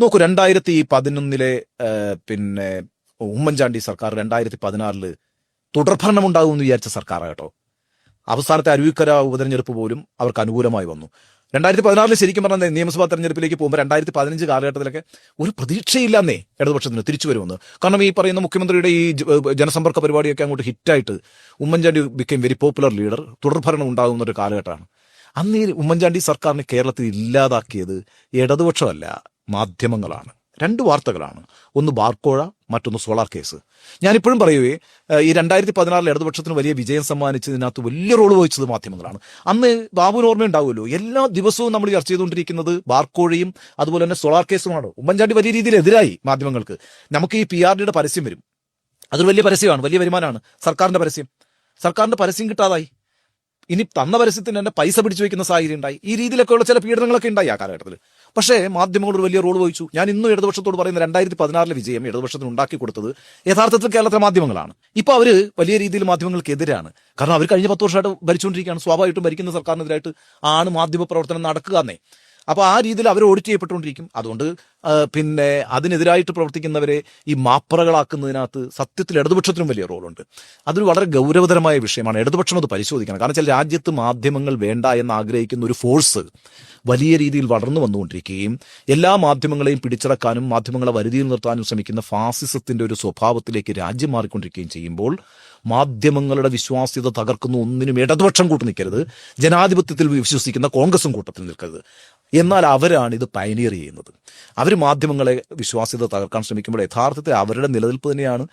നോക്കൂ രണ്ടായിരത്തി പതിനൊന്നിലെ പിന്നെ ഉമ്മൻചാണ്ടി സർക്കാർ രണ്ടായിരത്തി പതിനാറിൽ തുടർഭരണം ഉണ്ടാകുമെന്ന് വിചാരിച്ച സർക്കാർ കേട്ടോ. അവസാനത്തെ അരുവിക്കര ഉപതെരഞ്ഞെടുപ്പ് പോലും അവർക്ക് അനുകൂലമായി വന്നു. രണ്ടായിരത്തി പതിനാറിൽ ശരിക്കും പറഞ്ഞാൽ നിയമസഭാ തെരഞ്ഞെടുപ്പിലേക്ക് പോകുമ്പോൾ രണ്ടായിരത്തി പതിനഞ്ച് കാലഘട്ടത്തിലൊക്കെ ഒരു പ്രതീക്ഷയില്ലാന്നേ ഇടതുപക്ഷത്തിന് തിരിച്ചു വരുമെന്ന്. കാരണം ഈ പറയുന്ന മുഖ്യമന്ത്രിയുടെ ഈ ജനസമ്പർക്ക പരിപാടിയൊക്കെ അങ്ങോട്ട് ഹിറ്റായിട്ട് Oommen Chandy become very popular leader തുടർഭരണം ഉണ്ടാകുന്ന ഒരു കാലഘട്ടമാണ്. അന്ന് ഈ ഉമ്മൻചാണ്ടി സർക്കാരിനെ കേരളത്തിൽ ഇല്ലാതാക്കിയത് ഇടതുപക്ഷമല്ല. മാധ്യമങ്ങളാണ്. രണ്ട് വാർത്തകളാണ്. ഒന്ന് ബാർക്കോഴ മറ്റൊന്ന് സോളാർ കേസ്. ഞാനിപ്പോഴും പറയുവേ ഈ രണ്ടായിരത്തി പതിനാറിൽ ഇടതുപക്ഷത്തിന് വലിയ വിജയം സമ്മാനിച്ചതിനകത്ത് വലിയ റോൾ വഹിച്ചത് മാധ്യമങ്ങളാണ്. അന്ന് ബാബുവിന് ഓർമ്മയുണ്ടാവുമല്ലോ എല്ലാ ദിവസവും നമ്മൾ ചർച്ച ചെയ്തുകൊണ്ടിരിക്കുന്നത് ബാർക്കോഴയും അതുപോലെ തന്നെ സോളാർ കേസുമാണ്. ഉമ്മൻചാണ്ടി വലിയ രീതിയിൽ എതിരായി മാധ്യമങ്ങൾക്ക്. നമുക്ക് ഈ പി ആർ ഡിയുടെ പരസ്യം വരും. അതൊരു വലിയ പരസ്യമാണ് വലിയ വരുമാനമാണ്. സർക്കാരിന്റെ പരസ്യം. സർക്കാരിന്റെ പരസ്യം കിട്ടാതായി. ഇനി തന്ന പരസ്യത്തിന് തന്നെ പൈസ പിടിച്ചു വെക്കുന്ന സാഹചര്യം ഉണ്ടായി. ഈ രീതിയിലൊക്കെയുള്ള ചില പീഡനങ്ങളൊക്കെ ഉണ്ടായി ആ കാലഘട്ടത്തിൽ പക്ഷേ മാധ്യമങ്ങൾ ഒരു വലിയ റോൾ വഹിച്ചു. ഞാൻ ഇന്നും ഇടതുപക്ഷത്തോട് പറയുന്ന രണ്ടായിരത്തി പതിനാറിലെ വിജയം ഇടതുപക്ഷത്തിന് ഉണ്ടാക്കി കൊടുത്തത് യഥാർത്ഥത്തിൽ കേരളത്തിലെ മാധ്യമങ്ങളാണ്. ഇപ്പൊ അവർ വലിയ രീതിയിൽ മാധ്യമങ്ങൾക്ക് എതിരാണ് കാരണം അവർ കഴിഞ്ഞ പത്ത് വർഷമായിട്ട് ഭരിച്ചുകൊണ്ടിരിക്കുകയാണ്. സ്വാഭാവികമായിട്ടും ഭരിക്കുന്ന സർക്കാരിനെതിരായിട്ട് ആണ് മാധ്യമ പ്രവർത്തനം നടക്കുക എന്നേ. അപ്പോൾ ആ രീതിയിൽ അവർ ഓഡിറ്റ് ചെയ്യപ്പെട്ടുകൊണ്ടിരിക്കും. അതുകൊണ്ട് പിന്നെ അതിനെതിരായിട്ട് പ്രവർത്തിക്കുന്നവരെ ഈ മാപ്പറകളാക്കുന്നതിനകത്ത് സത്യത്തിൽ ഇടതുപക്ഷത്തിനും വലിയ റോളുണ്ട്. അതൊരു വളരെ ഗൗരവതരമായ വിഷയമാണ്. ഇടതുപക്ഷം അത് പരിശോധിക്കണം. കാരണം വെച്ചാൽ രാജ്യത്ത് മാധ്യമങ്ങൾ വേണ്ട എന്ന് ആഗ്രഹിക്കുന്ന ഒരു ഫോഴ്സ് വലിയ രീതിയിൽ വളർന്നു വന്നുകൊണ്ടിരിക്കുകയും എല്ലാ മാധ്യമങ്ങളെയും പിടിച്ചടക്കാനും മാധ്യമങ്ങളെ വരുതിയിൽ നിർത്താനും ശ്രമിക്കുന്ന ഫാസിസത്തിന്റെ ഒരു സ്വഭാവത്തിലേക്ക് രാജ്യം മാറിക്കൊണ്ടിരിക്കുകയും ചെയ്യുമ്പോൾ മാധ്യമങ്ങളുടെ വിശ്വാസ്യത തകർക്കുന്ന. ഒന്നിനും ഇടതുപക്ഷം കൂട്ടു നിൽക്കരുത്. ജനാധിപത്യത്തിൽ വിശ്വസിക്കുന്ന കോൺഗ്രസും കൂട്ടത്തിൽ നിൽക്കരുത്. എന്നാൽ അവരാണ് ഇത് പയനീർ ചെയ്യുന്നത്. അവർ മാധ്യമങ്ങളെ വിശ്വാസ്യത തകർക്കാൻ ശ്രമിക്കുമ്പോൾ യഥാർത്ഥത്തിൽ അവരുടെ നിലനിൽപ്പ് തന്നെയാണ്